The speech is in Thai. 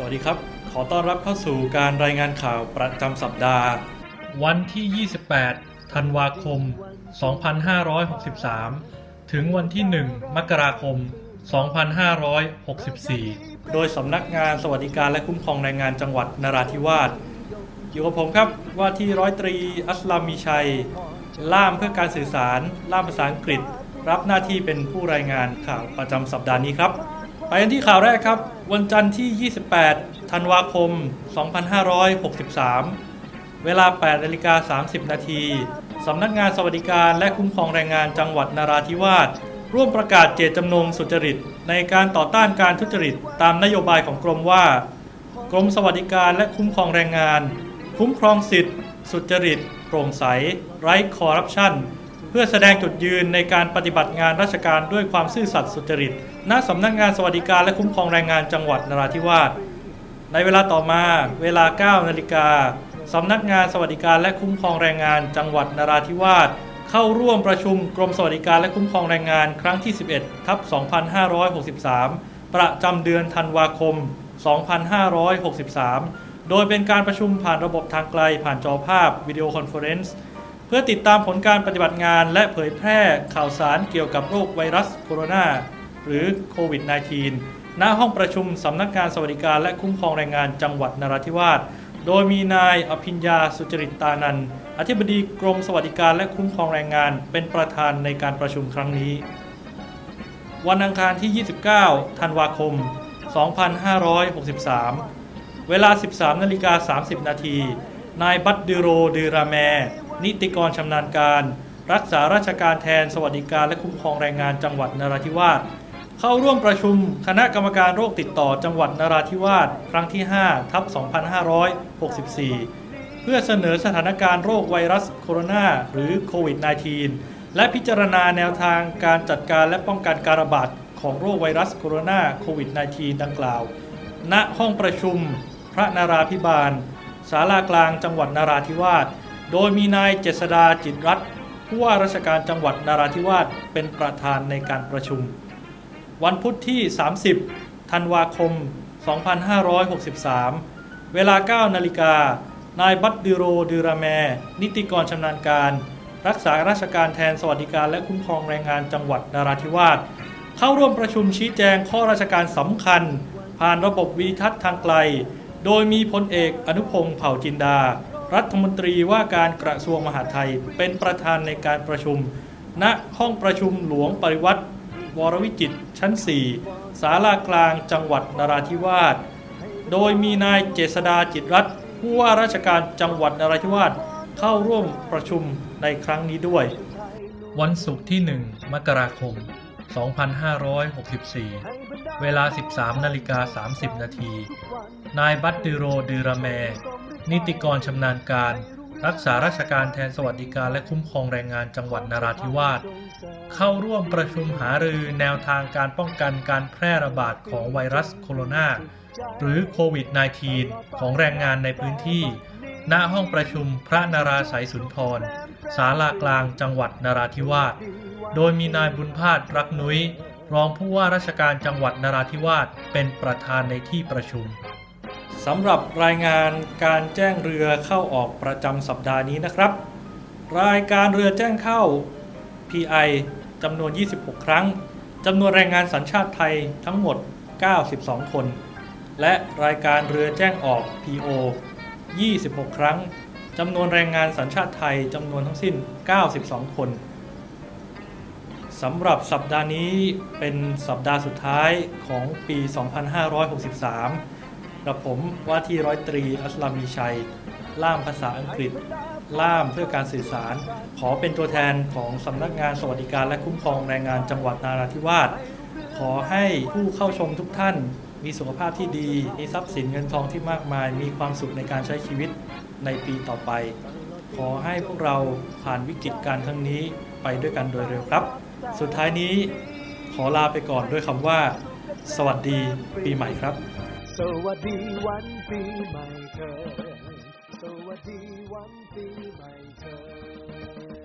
สวัสดีครับ ขอต้อนรับเข้าสู่การรายงานข่าวประจำสัปดาห์ วันที่ 28 ธันวาคม 2563 ถึงวันที่ 1 มกราคม 2564 โดยสำนักงานสวัสดิการและคุ้มครองแรงงานจังหวัดนราธิวาส อยู่กับผมครับว่าที่ร้อยตรีอัสลามมีชัย ล่ามเพื่อการสื่อสาร ล่ามภาษาอังกฤษ รับหน้าที่เป็นผู้รายงานข่าวประจำสัปดาห์นี้ครับ ไปกันที่ข่าวแรกครับ วันจันทร์ที่ 28 ธันวาคม 2563 เวลา 8นาฬิกา30 นาทีสำนักงานสวัสดิการและคุ้มครองแรงงานจังหวัดนราธิวาสร่วมประกาศเจตจำนงสุจริต ในการต่อต้านการทุจริต ตามนโยบายของกรมว่า กรมสวัสดิการและคุ้มครองแรงงาน คุ้มครองสิทธิสุจริต โปร่งใส ไร้คอร์รัปชัน เพื่อแสดงจุดยืนในการปฏิบัติงานราชการด้วยความซื่อสัตย์สุจริต ณ สำนักงานสวัสดิการและคุ้มครองแรงงานจังหวัดนราธิวาส ในเวลาต่อมาเวลา 9 นาฬิกา สำนักงานสวัสดิการและคุ้มครองแรงงานจังหวัดนราธิวาส เข้าร่วมประชุมกรมสวัสดิการและคุ้มครองแรงงานครั้งที่ 11 ทับ 2563 ประจำเดือนธันวาคม 2563 โดยเป็นการประชุมผ่านระบบทางไกลผ่านจอภาพวิดีโอคอนเฟอเรนซ์ เพื่อติดตามผลการปฏิบัติงาน และเผยแพร่ข่าวสารเกี่ยวกับโรคไวรัสโคโรนาหรือโควิด -19 ณ ห้องประชุมสำนักงานสวัสดิการและคุ้มครองแรงงานจังหวัดนราธิวาส โดยมีนายอภิญญาสุจริตตานันอธิบดีกรมสวัสดิการและคุ้มครองแรงงาน เป็นประธานในการประชุมครั้งนี้ วันอังคารที่ 29 ธันวาคม 2563 เวลา 13นาฬิกา30 นาที นายบัตดิโรดือราแม นิติกรชำนาญการ รักษาราชการแทนสวัสดิการและคุ้มครองแรงงานจังหวัดนราธิวาสเข้าร่วมประชุมคณะกรรมการโรคติดต่อจังหวัดนราธิวาสครั้งที่ 5 ทับ 2564 เพื่อเสนอสถานการณ์โรคไวรัสโคโรนาหรือโควิด -19 และพิจารณาแนวทางการจัดการและป้องกันการระบาดของโรคไวรัสโคโรนาโควิด -19 ดังกล่าว ณ ห้องประชุม พระนาราพิบาล ศาลากลางจังหวัดนราธิวาส โดยมีนายเจษดาจิตรรัตน์ผู้ว่าราชการจังหวัดนราธิวาสเป็นประธานในการประชุม วันพุธที่ 30 ธันวาคม 2563 เวลา 9 นาฬิกา นายบัตดิโรดือราแม นิติกรชำนาญการ รักษาราชการแทนสวัสดิการและคุ้มครองแรงงานจังหวัดนราธิวาสเข้าร่วมประชุมชี้แจงข้อราชการสำคัญ ผ่านระบบวีทัศน์ทางไกล โดยมีพลเอกอนุพงศ์เผ่าจินดา รัฐมนตรีว่าการกระทรวงมหาดไทย เป็นประธานในการประชุม ณห้องประชุมหลวงปริวัติ วรวิจิตชั้น 4 ศาลากลางจังหวัดนราธิวาส โดยมีนายเจษดาจิตรัตน์ผู้ว่าราชการจังหวัดนราธิวาสเข้าร่วมประชุมในครั้งนี้ด้วย วันศุกร์ที่ 1 มกราคม 2564 เวลา 13นาฬิกา30 นาที นายบัตดิโรดือราแม นิติกรชำนาญการ รักษาราชการแทนสวัสดิการและคุ้มครองแรงงานจังหวัดนราธิวาสเข้าร่วมประชุมหารือแนวทางการป้องกันการแพร่ระบาดของไวรัสโคโรนาหรือโควิด -19 ของแรงงานในพื้นที่ ณห้องประชุมพระนาราศัยสุนทรศาลากลางจังหวัดนราธิวาส โดยมีนายบุญพาสรักนุ้ย รองผู้ว่าราชการจังหวัดนราธิวาสเป็นประธานในที่ประชุม สำหรับรายงานการแจ้งเรือเข้าออกประจำสัปดาห์นี้นะครับ รายการเรือแจ้งเข้า PI จำนวน 26 ครั้งจำนวนแรงงานสัญชาติไทยทั้งหมด 92 คน และรายการเรือแจ้งออก PO 26 ครั้งจำนวนแรงงานสัญชาติไทยจำนวนทั้งสิ้น 92 คนสำหรับสัปดาห์นี้เป็นสัปดาห์สุดท้ายของปี 2563 กับผมว่าที่ร้อยตรีอัสลามีชัย ล่ามภาษาอังกฤษ ล่ามเพื่อการสื่อสาร ขอเป็นตัวแทนของสำนักงานสวัสดิการและคุ้มครองแรงงานจังหวัดนาราธิวาสขอให้ผู้เข้าชมทุกท่าน มีสุขภาพที่ดี มีทรัพย์สินเงินทองที่มากมาย มีความสุขในการใช้ชีวิตในปีต่อไป ขอให้พวกเราผ่านวิกฤตการณ์ครั้งนี้ไปด้วยกันโดยเร็วครับ สุดท้ายนี้ขอลาไปก่อนด้วยคำว่า สวัสดีปีใหม่ครับ สวัสดีวันปีใหม่เธอ สวัสดีวันปีใหม่เธอ